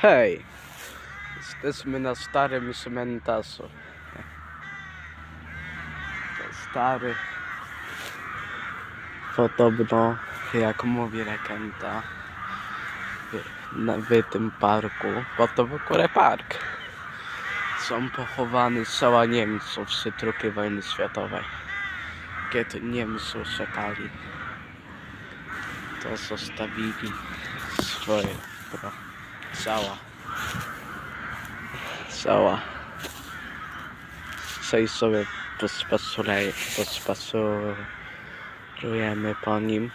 Hej! Jesteśmy na starym cmentasu. To stary. Podobno, jak mówi legenda, w, w tym parku, bo to w ogóle park, są pochowane ciała Niemców z II wojny światowej. Kiedy Niemcy uciekali, to zostawili swoje pro, ciała. Ciała. Coś sobie pospasuje, pospasurujemy po nim.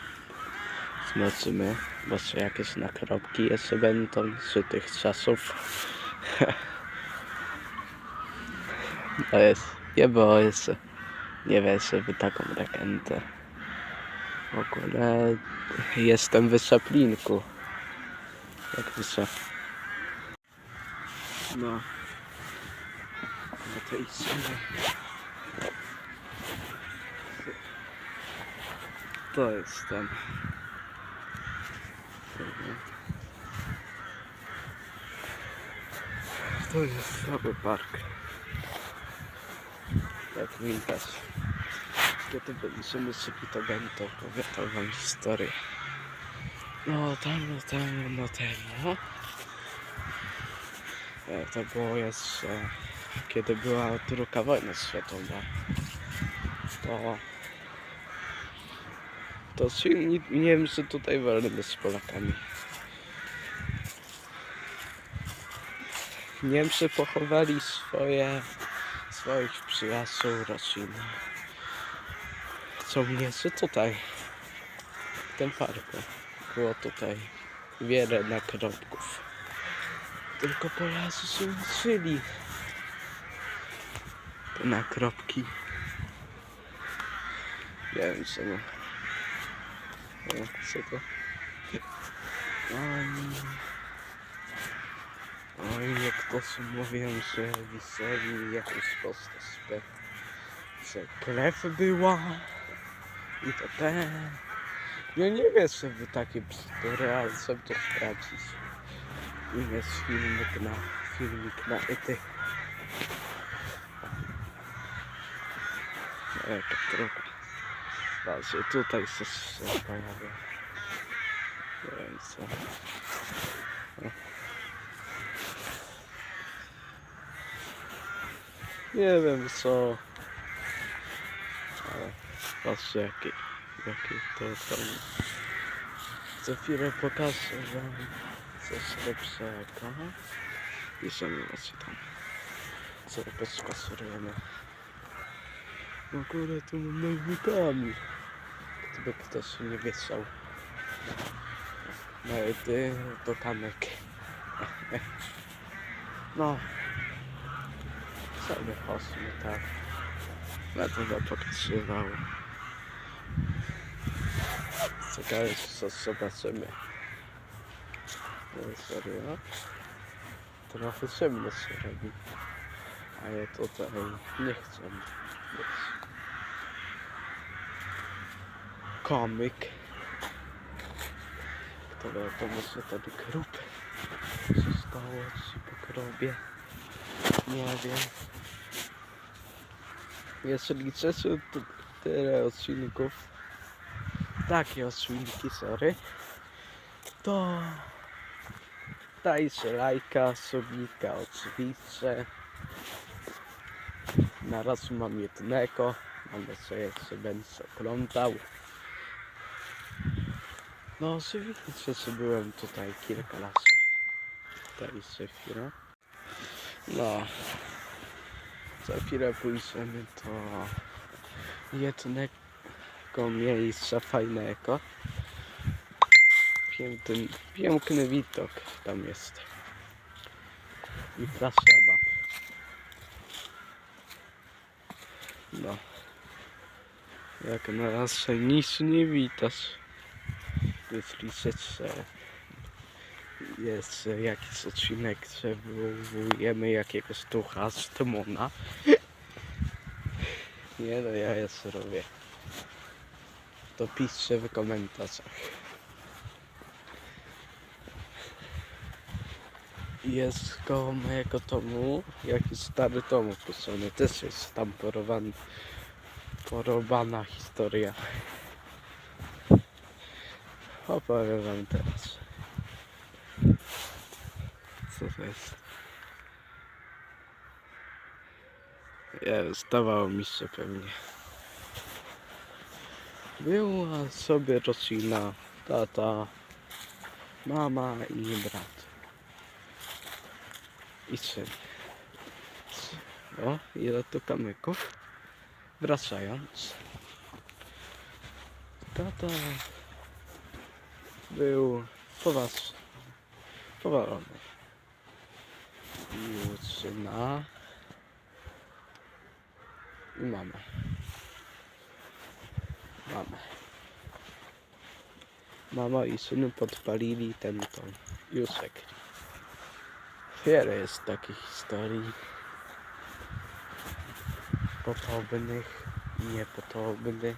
Zobaczymy, bo są jakieś nakropki jeszcze będą z tych czasów. To jest, nie boję się. Nie wierzę w taką legendę. W ogóle jestem w Szaplinku. Jak wiszę. No. Na tej stronie. To jest ten. To jest cały park. Jak widać. Kiedy będziemy sobie to będą opowiadał wam historię. No tam, no tam, no temu. E, To było jeszcze kiedy była druga wojna światowa. To to silni Niemcy tutaj walczyli z Polakami. Niemcy pochowali swoje swoich przyjaciół, rodzin. Żołnierzy tutaj, w tym parku. Było tutaj wiele nagrobków. Tylko Polacy się uczyli te nagrobki. Nie wiem co no. O, co to? Oni... Oj, niektórzy mówią, że wiseli jakąś postać, że, krew była i to te. Ja nie wierzę w takie bzdury, ale chcę to sprawdzić. I jest filmik na, filmik na ety. E, trochę. Właśnie tutaj coś się pojawia. Nie wiem co. Nie wiem co. Ale patrzcie jaki, jaki to tam. Za chwilę pokażę wam coś lepszego. I sami macie tam. Co pospasurujemy. W ogóle tu mam nowy Kamil. Gdyby ktoś nie wieszał. Nawet y, do kamek. No. Sobie chodźmy tak. Na to wam Ciekawe co zobaczymy. No serio. Trochę ciemno się robi. A ja tutaj nie chcę być. Komik. Kto wiadomo, że ten grób zostało ci po grobie. Nie wiem. Jeżeli chcecie to tyle odcinków, takie odcinki, sorry, to dajcie lajka, subika oczywiście. Na razie mam jednego, mam nadzieję, że będę oglądał. No oczywiście, że byłem tutaj kilka lat. Tutaj jeszcze chwilę. No. Za chwilę pójdziemy do jednego miejsca fajnego. Piękny, piękny widok tam jest. I prasaba. No. Jak na razie nic nie widać. Jeśli jest jakiś odcinek, że wywołujemy jakiegoś ducha z demona. Nie no, ja jeszcze robię. To piszcie w komentarzach. jest koło mojego domu jakiś stary dom opuszczony. Też jest tam porowany, porobana historia. Opowiem wam teraz. Co to jest? Jest, zdawało mi się pewnie. Była sobie rodzina, tata, mama i brat. I syn. O, ile tu kamyków. Wracając. Tata był powas, powalony. I syna i mamę. Mamę. Mama i syn podpalili ten dom i uciekli. Wiele jest takich historii. Potobnych i niepotobnych.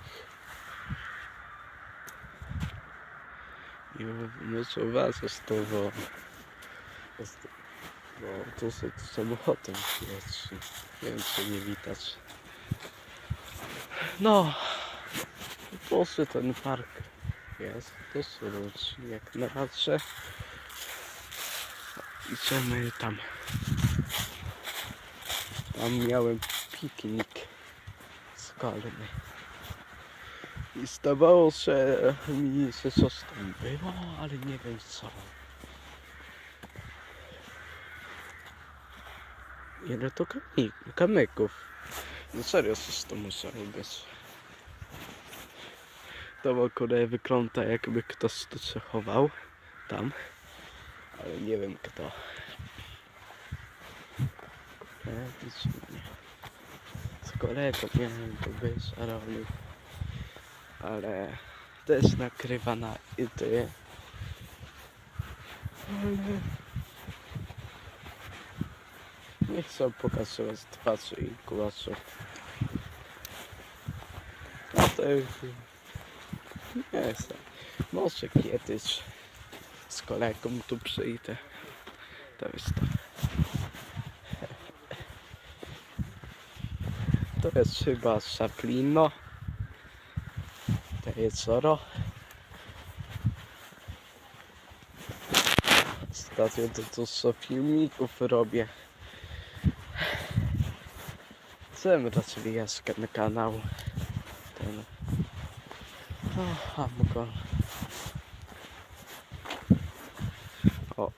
I muszę was z to, bo, to są to samochodem jest. Nie wiem, nie widać. No, to ten park jest dosyć ludzi jak na razie. Idziemy tam. Tam miałem piknik szkolny. I zdawało się mi, że coś tam było, ale nie wiem co. Ile to kamyk, kamyków? No serio, coś to musiało być. To akurat wygląda jakby ktoś tu się. Tam. Ale nie wiem kto. Z kolegą miałem to być, on- ale też nakrywa na idy. Ale nie chcę pokazywać twarzy i głosów. A to już jestem. Może kiedyś z kolegą tu przyjdę. To jest to. To jest chyba Saplino. To jezioro. Ostatnio to dużo filmików robię. Raczej jaska na kanał. Ten. O, Amgo. O,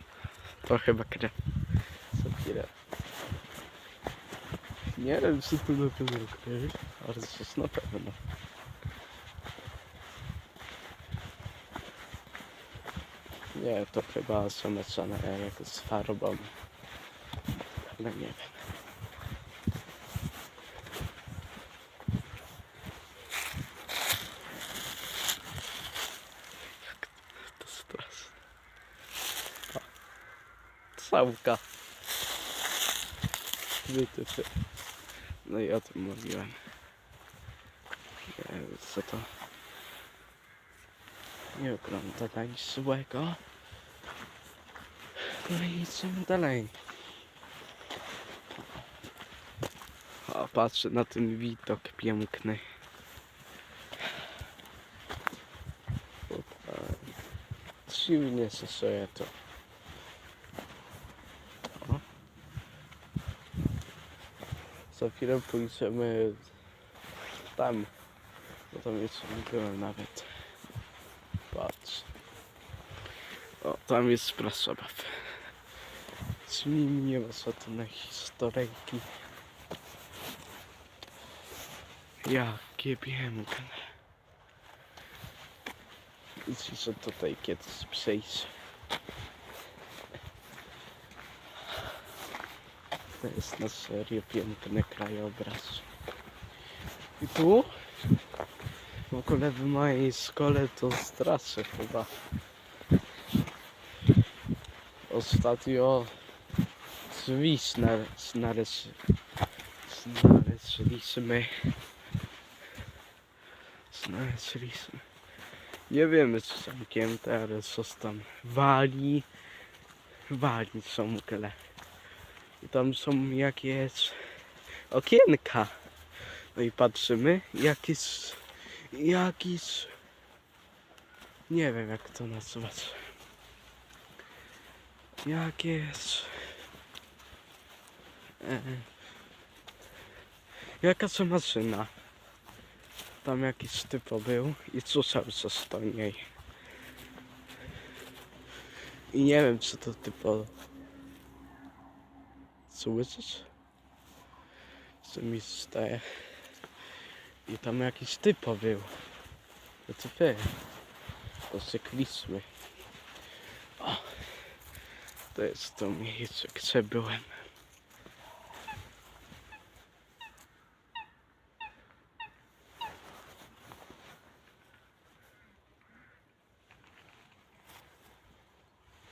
to chyba krew. Co chwilę. Nie wiem, czy to na pewno krew, ale jest na pewno. Nie, to chyba zameczone jak z farbą. Ale nie wiem. To straszne. O, Wytyfy. No i o tym mówiłem. Co to. Nie ogląda na nic złego. No i idziemy dalej. O, patrzę na ten widok piękny. Tutaj. Dziwnie się to. Za chwilę pójdziemy tam. Bo tam jeszcze nie byłem nawet. Patrz. O, tam jest plac zabaw. Nimi nie ma żadnej historyjki. Jakie piękne. Muszę tutaj kiedyś przejść. To jest na serio piękny krajobraz. I tu? W ogóle w mojej szkole to strasznie chyba. Ostatnio drzwi zna- znaleźli, znaleźliśmy. Znaleźliśmy. Nie wiemy czy zamknięte, ale coś tam wali. wali są ogóle. Tam są jakieś okienka. No i patrzymy, jakiś, jakiś, nie wiem jak to nazwać. Jakieś, e, jakaś maszyna. Tam jakiś typo był i słyszał coś do niej. I nie wiem czy to typo... Słyszysz? Co mi staje? I tam jakiś typo był. No to ty. To kwisły. O! To jest to miejsce, gdzie byłem.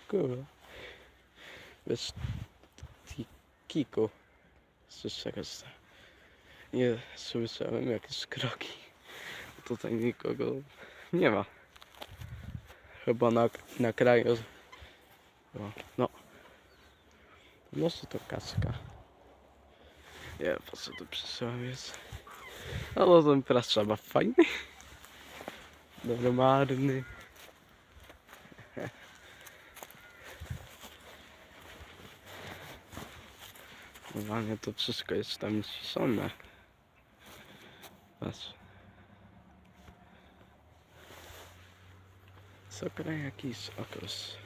Kurwa. Bez kiku. Słyszałeś to? Nie słyszałem jakieś kroki. Tutaj nikogo nie ma. Chyba na, na kraju. O, no. Może to kaska. Nie po co tu przysyłam jest. Ale ten praca ma fajny. Normalny. Normalnie to wszystko jest tam ściszone. Patrz. Sokra jakiś okres.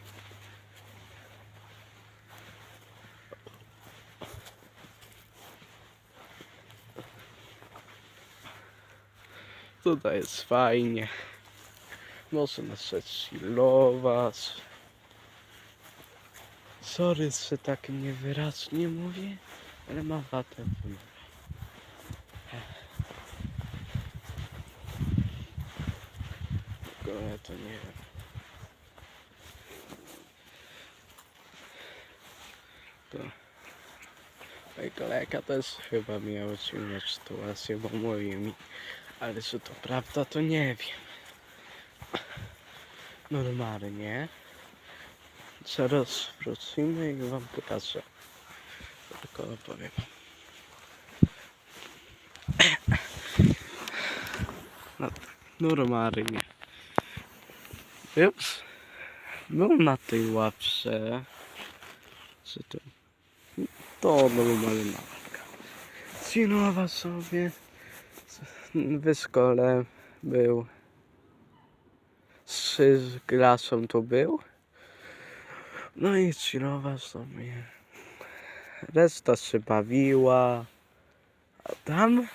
Tutaj jest fajnie. Można się chillować. Sorry, że tak niewyraźnie mówię, ale mam watę w ja to nie wiem. To... Mój kolega też chyba miał dziwną sytuację, bo mówił mi, ale czy to prawda, to nie wiem. Normalnie. Zaraz wrócimy i wam pokażę. Tylko opowiem. No, normalnie. Ups. Był na tej ławce. Co to? To normalna ławka. Zinowa sobie. W był. Z klasą to był. No i chillowa sobie. Reszta się bawiła. A tam...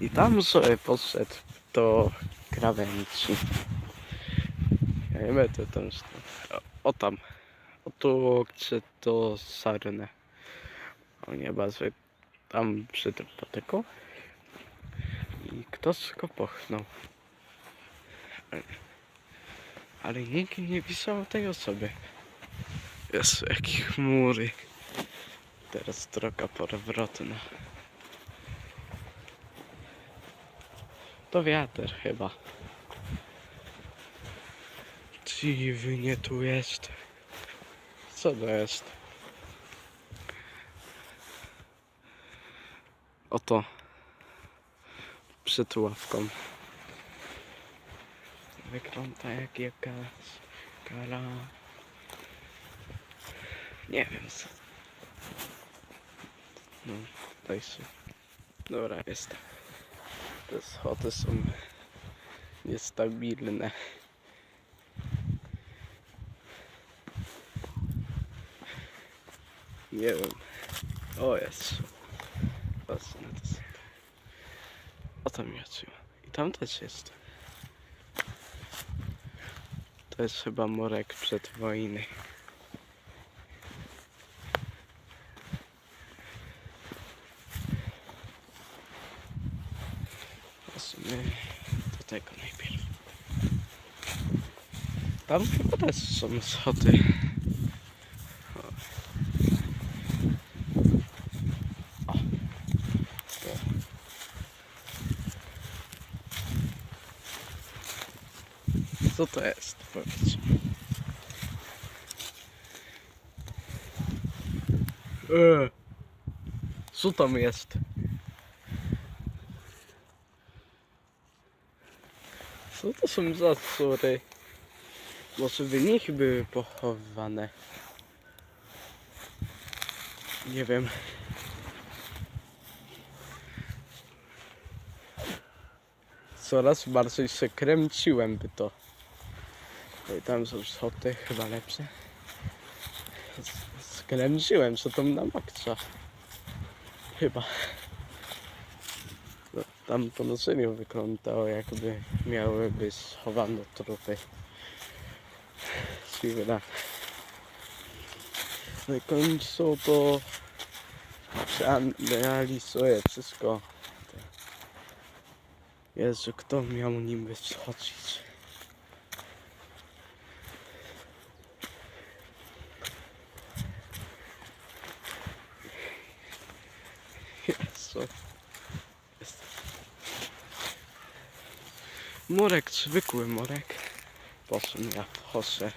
I tam sobie poszedł do krawędzi. Ja nie to tam... O, tam. O tu, gdzie to sarnę. O nie, że tam przy tym patyku. I ktoś go pochnął. Ale nikt nie pisał o tej osobie. Jezu, jakie chmury. Teraz droga powrotna. To wiatr chyba. Dziwnie tu jest. Co to jest? Oto. Przed ławką. Wygląda jak jakaś kara. Nie wiem co. No, daj się. Dobra, jest. Te schody są niestabilne. Nie wiem. O jest. Patrz na to. O tam jest. I tam też jest. To jest chyba morek przed wojny. W sumie do tego najpierw. Tam chyba też są schody. Co to jest? Powiedzcie. Eee. Co tam jest? Co to są za sury? Może w nich były pochowane? Nie wiem. Coraz bardziej się kręciłem by to. No i tam są schoty chyba lepsze. Skręciłem się tam na maksa. Chyba. No, tam po noszeniu wyglądało jakby miały być schowane trupy. Świra. No i końcu to przeanalizuję wszystko. Jezu, kto miał nim schodzić? Jezu. Jest. Murek, zwykły murek. Po czym ja wchodzę.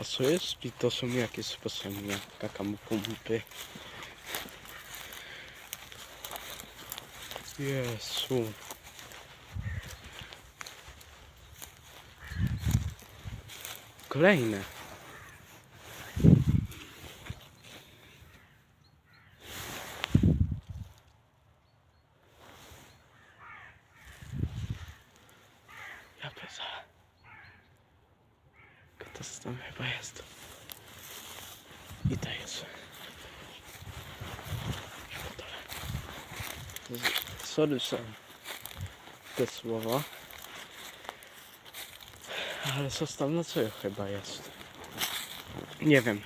A co jest? I to są jakieś sposoby, kakam pumpy. Jezu. Kolejne. Pesa. To tam chyba jest. I to jest. Sorry, są te słowa. Ale zostaw na co chyba jest. Nie wiem.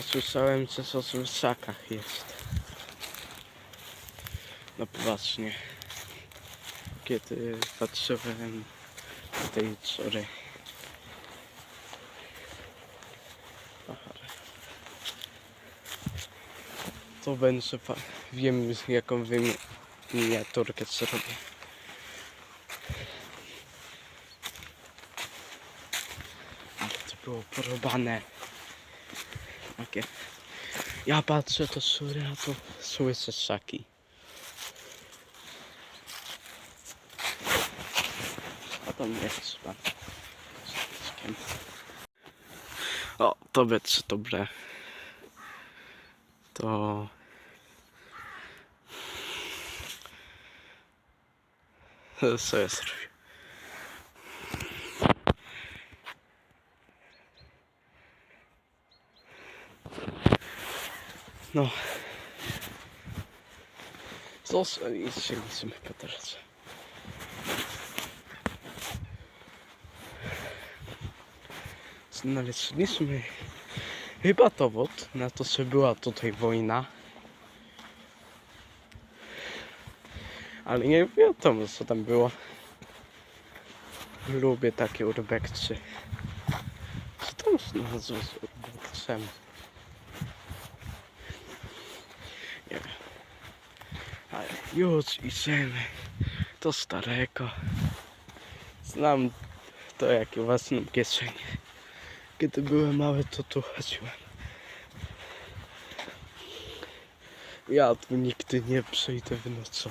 Słyszałem, że coś w szakach jest. No poważnie. Kiedy patrzyłem na. Aha. To będzie wiem jaką miniaturkę zrobię. Było porobane. Takie. Ja patrzę to szury, a to słyszę szaki. A tam jest z pieskiem. O, to będzie dobre. To... Co ja zrobię? No. Zostań i się musimy po Znaleźliśmy chyba dowód na to, że była tutaj wojna. Ale nie wiadomo co tam było. Lubię takie urbekcie. Co tam znalazło z urbekcem? Nie wiem. Ale już idziemy do starego. Znam to jak własną kieszeń. Kiedy byłem mały, to tu chodziłem. Ja tu nigdy nie przejdę w nocą.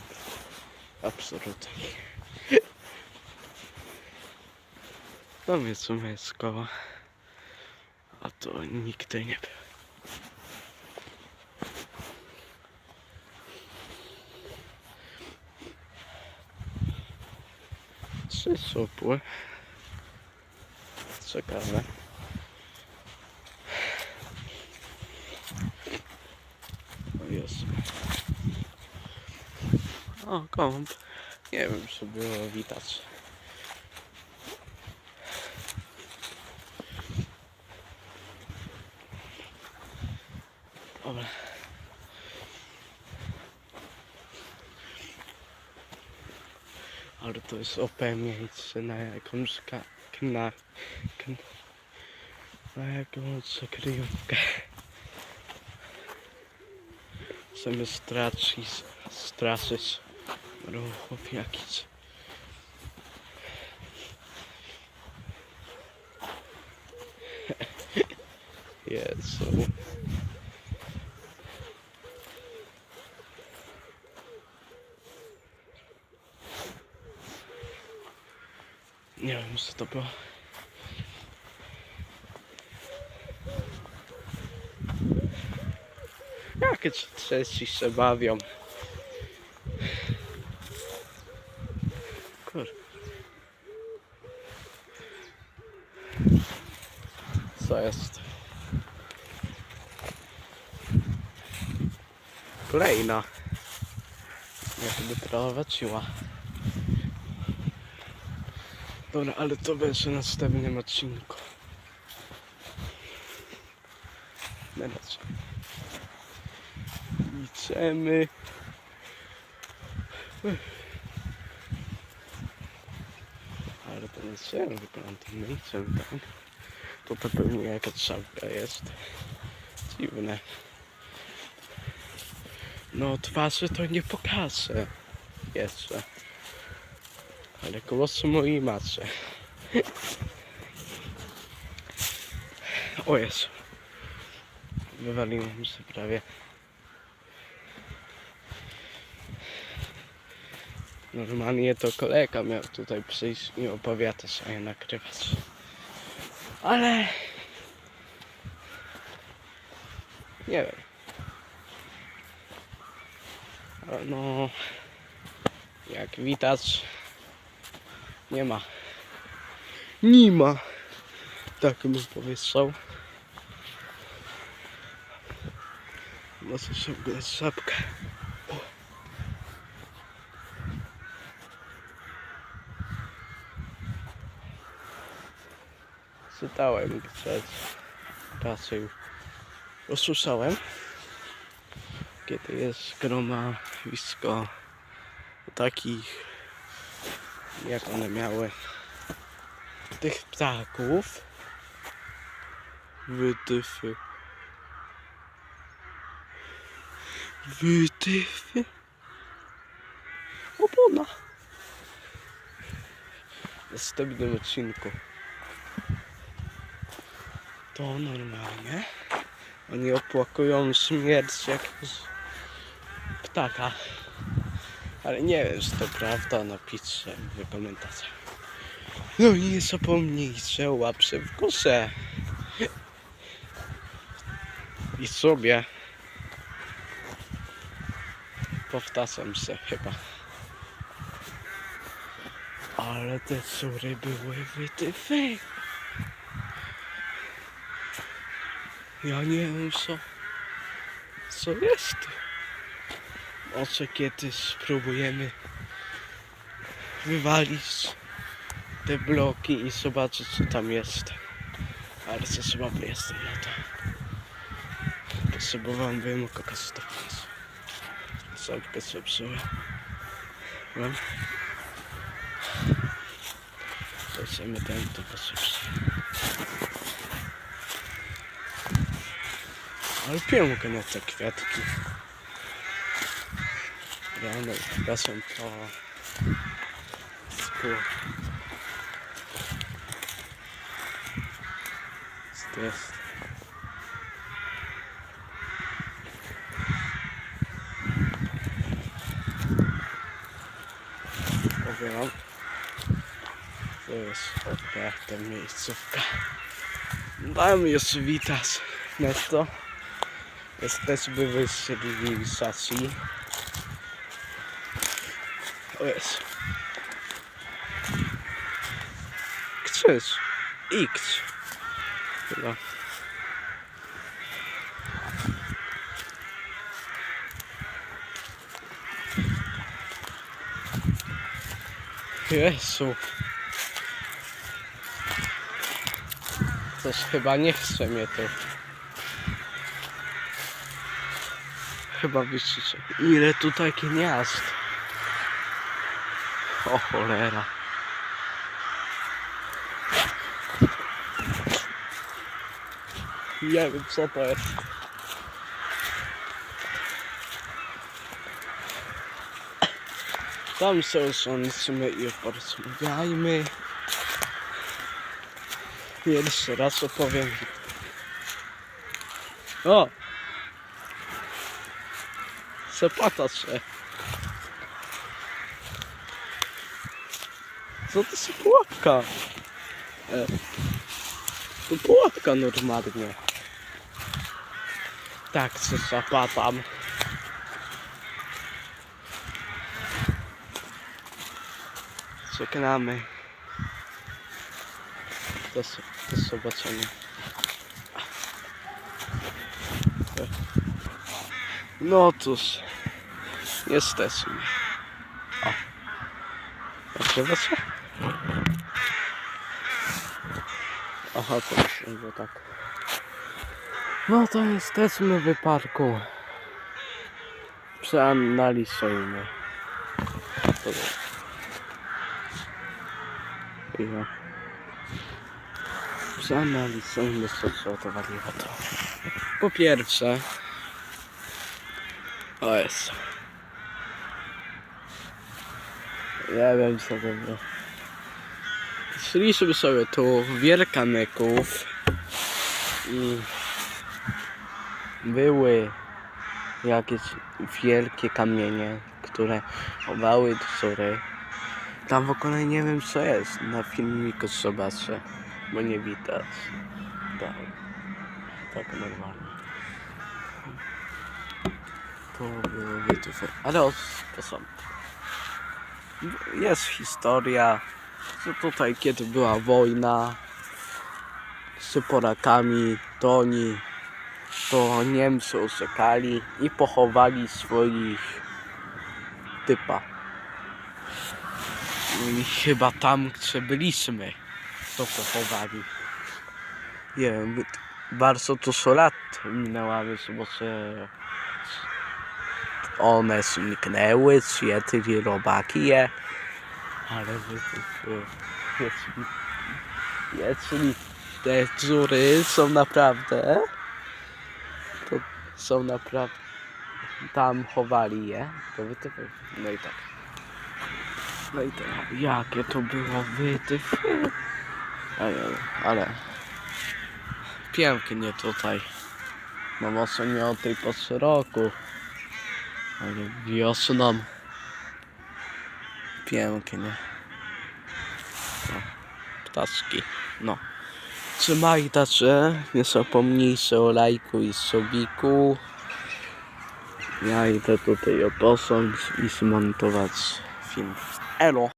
Absolutnie. Tam jest moja szkoła. A to nigdy nie był. Trzy supły. Ciekawe. Jezu. O, kąp. Nie wiem, czy było widać. Dobra. Ale to jest OP miejsce na jakąś ka- kn, na jakąś kryjówkę chcemy stracić, straszyć ruchów jakiś. Jezu. Nie wiem, co to było. Jakie trzeci się bawią. Kur. Co jest? Kolejna. Jakby prowadziła. Dobra, ale to będzie w następnym odcinku. Będzie. Idziemy. Ale to nie chciałem wygląda tym miejscem, tak? To to pewnie jaka trzapka jest. Dziwne. No twarzy to nie pokażę. Jeszcze. Ale głosu mojej matce. O Jezu. Wywaliłem się prawie. Normalnie to kolega miał tutaj przyjść i opowiadać, a ja nagrywać. Ale... Nie wiem. Ale no... Jak widać... Nie ma. Nie ma. Tak bym powiedział. Może sobie wgrać szapkę. O. Czytałem przed raczej usłyszałem kiedy jest gromawisko takich jak one miały tych ptaków. Wytyfy. Wytyfy. Opona. W następnym odcinku to normalnie oni opłakują śmierć jakiegoś ptaka ale nie wiem, czy to prawda, napiszcie w komentarzach. No i nie zapomnijcie o łapce w górze. I sobie powtarzam się chyba. Ale te córy były wytyfy. Ja nie wiem co, co jest. Może kiedyś spróbujemy wywalić te bloki i zobaczyć co tam jest. Ale co słaby jestem na to. Potrzebowałem kogoś do końca. Sobie sobie psułem. Mam. Zobaczymy ten to potrzebny. Ale piękne te kwiatki. Rano weszą po skór. To jest? Powiem wam. To jest otwarta miejscówka. Tam jest Witas Netto. Jesteśmy w cywilizacji. O jest. Krzyż. X. Chyba. Jezu. Coś chyba nie chce mnie tu. Chyba widzicie, ile tutaj gniazd. O cholera. Nie wiem co to jest. Tam są sądzimy i porozmawiajmy. Jeszcze raz opowiem. O! Sepata się. Co to jest pułapka? E. To pułapka normalnie. Tak, co zapatam. Czekamy. Do, do zobaczenia. No cóż, jesteśmy. O, nagrywa się? Aha, to myślę, że tak. No to jesteśmy w parku. Przeanalizujmy. To ja. Przeanalizujmy sobie to wariowato. Po pierwsze, o jest. Ja wiem co to było. Szliśmy sobie tu wielkanyków i były jakieś wielkie kamienie, które chowały córy. Tam w ogóle nie wiem co jest. Na filmiku zobaczę, bo nie widać. Tak, tak normalnie. To było wytwór. Ale o posąg. Jest historia, że tutaj kiedy była wojna z Polakami, to oni, to Niemcy uciekali i pochowali swoich typa. I chyba tam, gdzie byliśmy, to pochowali. Nie wiem, bardzo dużo lat minęło, więc może one zniknęły, zjedli robaki je. Ale jeśli, te dziury są naprawdę, to są naprawdę, tam chowali je, to wy to no i tak. No i tak, jakie to było wytyfy. Ale, ale pięknie tutaj. No może nie o tej porze roku, ale wiosną. Pięknie. O, ptaszki, no. Trzymajcie się, nie zapomnijcie o lajku i subiku. Ja idę tutaj oposąć i zmontować film. Elo!